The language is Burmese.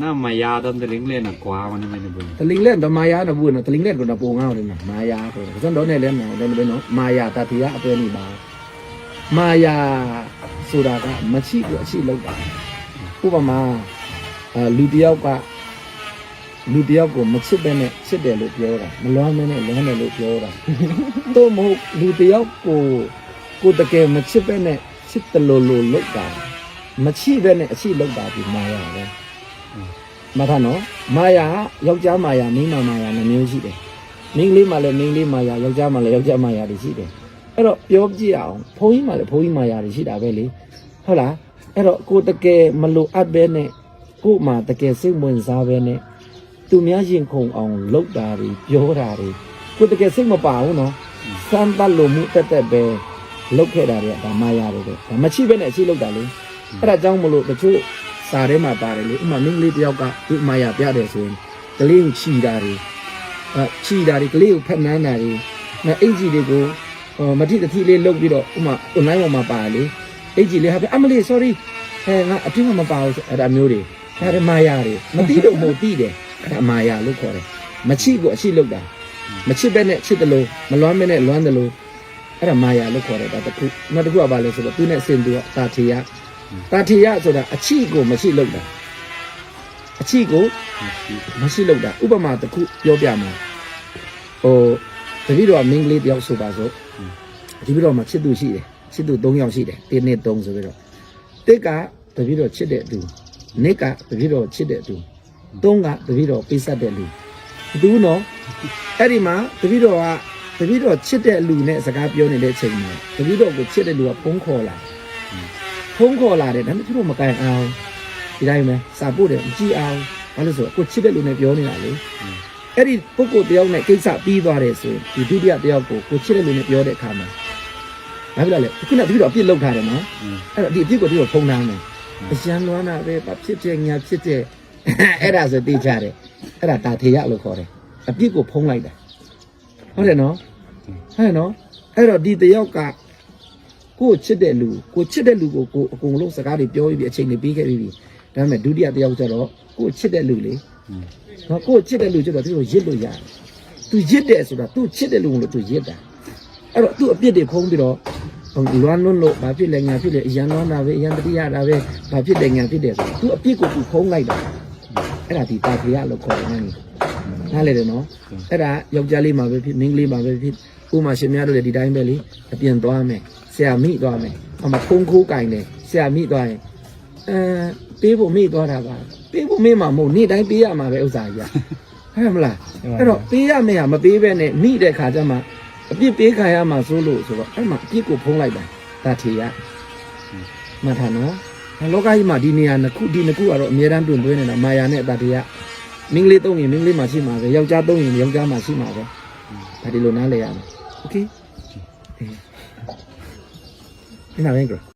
na maya dam teling le na kwa man me ne bu တလင်လက်တမာယာတော့ဘူးနော်တလင်လက်ကတော့ပုံငေါ့နေမှာမာယာဆိုတော့စံတော့နဲ့လဲနော်လည်းပဲနော်မာယာတတိယအပွဲနေပါမာယာဆိုတာကမရှိဘူးအရှိလောက်တာဥပမာအဲလူတယောက်ကလူတယောက်ကိုမချစ်ပဲနဲ့ချစ်တယ်လို့ပြောတာမလွမ်းမင်းနဲ့လွမ်းတယ်လို့ပြောတာတို့မဟုတ်လူတယောက်ကိုကိုတကယ်မချစ်ပဲနဲ့ချစ်တယ်လို့လို့လောက်တာမရှိပဲနဲ့အရှိလောက်တာဒီမာယာပဲ မထနော်မာယာကယောက်ျားမာယာမိန်းမမာယာနှမျိုးရှိတယ်မိန်းကလေးမှလည်းမိန်းကလေးမာယာယောက်ျားမှလည်းယောက်ျားမာယာတွေရှိတယ်အဲ့တော့ပြောကြည့်အောင်ဘုန်းကြီးမှလည်းဘုန်းကြီးမာယာတွေရှိတာပဲလေဟုတ်လားအဲ့တော့ကိုတကယ်မလိုအပ်ပဲနဲ့ကို့မှာတကယ်စိတ်ဝင်စားပဲနဲ့သူများရင်ခုန်အောင်လုပ်တာတွေပြောတာတွေကိုတကယ်စိတ်မပါဘူးနော်စမ်းတတ်လို့မှုတက်တက်ပဲလုပ်ခဲ့တာတွေကဒါမာယာတွေပဲဒါမချိပဲနဲ့အချိလုပ်တာလေအဲ့ဒါကြောင့်မလို့တချို့ စာထဲမှာပါတယ်လေဥပမာမင်းကလေးတယောက်ကသူ့မာယာပြတယ်ဆိုရင်ကလေးကိုခြီတာတွေအဲခြီတာတွေကလေးကိုဖက်နန်းတာတွေအဲအင်ဂျီတွေကိုဟိုမတိတတိလေးလုတ်ပြီးတော့ဥပမာ online ပေါ်မှာပါတယ်လေအင်ဂျီလေးဟာပဲအမလေး sorry အဲငါအတင်းမပါဘူးဆိုအဲ့ဒါမျိုးတွေဒါတွေမာယာတွေမတိတော့မဟုတ်တိတယ်အဲ့ဒါမာယာလို့ခေါ်တယ်မချိကိုအချိလုတ်တာမချစ်ပဲနဲ့ချစ်တယ်လို့မလွမ်းပဲနဲ့လွမ်းတယ်လို့အဲ့ဒါမာယာလို့ခေါ်တယ်ဒါတစ်ခုနောက်တစ်ခုကဘာလဲဆိုတော့သူနဲ့အစဉ်သူကတာထေယ တာထေရဆိုတာအချိကိုမရှိလို့တာအချိကိုမရှိလို့တာဥပမာတစ်ခုပြောပြမှာဟိုတတိတော်မင်းကလေးတယောက်ဆိုပါစို့ဒီပြီးတော့မှချစ်သူရှိတယ်ချစ်သူ၃ယောက်ရှိတယ်တင်းနဲ့၃ဆိုပြီးတော့တစ်ကတတိတော်ချစ်တဲ့အတူနှစ်ကတတိတော်ချစ်တဲ့အတူသုံးကတတိတော်ပေးဆက်တဲ့လူဘသူနော်အဲ့ဒီမှာတတိတော်ကတတိတော်ချစ်တဲ့လူနဲ့စကားပြောနေတဲ့အချိန်မှာတတိတော်ကိုချစ်တဲ့လူကဖုန်းခေါ်လာ ဖုန်းခေါ်လာတယ်ဒါပေမဲ့သူတို့မကန်အောင်ဒီတိုင်းပဲစာပို့တယ်မကြည့်အောင်ဘာလို့ဆိုတော့ကိုချစ်တဲ့လူနဲ့ပြောနေတာလေအဲ့ဒီပုဂ္ဂိုလ်တယောက်နဲ့ကိစ္စပြီးသွားတယ်ဆိုရင်ဒီဒုတိယတယောက်ကိုကိုချစ်တဲ့လူနဲ့ပြောတဲ့အခါမှာဘာဖြစ်လဲလဲခုနကတတိတော့အပြစ်လောက်ထားတယ်နော်အဲ့တော့ဒီအပြစ်ကိုတတိတော့ဖုံးထားမယ်အရှမ်းလွမ်းတာပဲဘာဖြစ်တဲ့ညာဖြစ်တဲ့အဲ့ဒါဆိုသိကြတယ်အဲ့ဒါတာထေရလို့ခေါ်တယ်အပြစ်ကိုဖုံးလိုက်တာဟုတ်တယ်နော်ဟုတ်တယ်နော်အဲ့တော့ဒီတယောက်က ကိုယ်ချစ်တဲ့လူကိုချစ်တဲ့လူကိုကိုအကုန်လုံးစကားတွေပြောပြီးပြီအချိန်တွေပြီးခဲ့ပြီးပြီဒါပေမဲ့ဒုတိယတစ်ယောက်ကျတော့ကိုချစ်တဲ့လူလေနော်ကိုချစ်တဲ့လူကျတော့သူကိုရစ်လို့ရတယ်သူရစ်တယ်ဆိုတာသူချစ်တဲ့လူကိုလို့သူရစ်တာအဲ့တော့သူ့အပြစ်တွေဖုံးပြီးတော့လွမ်းလွန်းလို့ဘာဖြစ်လဲညာဖြစ်လဲအရန်လွမ်းတာပဲအရန်တတိယတာပဲဘာဖြစ်တယ်ညာဖြစ်တယ်ဆိုသူအပြစ်ကိုသူဖုံးလိုက်တာအဲ့ဒါဒီတာဖေရလို့ခေါ်တယ်နော်နားလေတယ်နော်အဲ့ဒါယောက်ျားလေးမှာပဲဖြစ်မိန်းကလေးမှာပဲဖြစ်ဥမာရှင်များတို့လည်းဒီတိုင်းပဲလေအပြင်သွားမယ် ဆရာမိသွားမယ်အမဖုံးခိုးကင်တယ်ဆရာမိသွားရင်အဲပေးဖို့မိသွားတာပါပေးဖို့မိမှာမဟုတ်နေ့တိုင်းပေးရမှာပဲဥစ္စာကြီးကဟဲ့မလားအဲ့တော့ပေးရမယ်ဟာမပေးဘဲနဲ့မိတဲ့ခါကျမှအပြစ်ပေးခံရမှာစိုးလို့ဆိုတော့အဲ့မှာအပြစ်ကိုဖုံးလိုက်တာဒါထေရမှတ်ထားနော်လောကကြီးမှာဒီနေရာနှစ်ခုဒီနှစ်ခုကတော့အများတန်းတွင်သွင်းနေတာမာယာနဲ့အတတေယမင်းကလေးသုံးရင်မင်းကလေးမှာရှိမှာပဲယောက်ျားသုံးရင်ယောက်ျားမှာရှိမှာပဲဒါဒီလိုနားလည်ရမယ်โอเค Now, Ingram.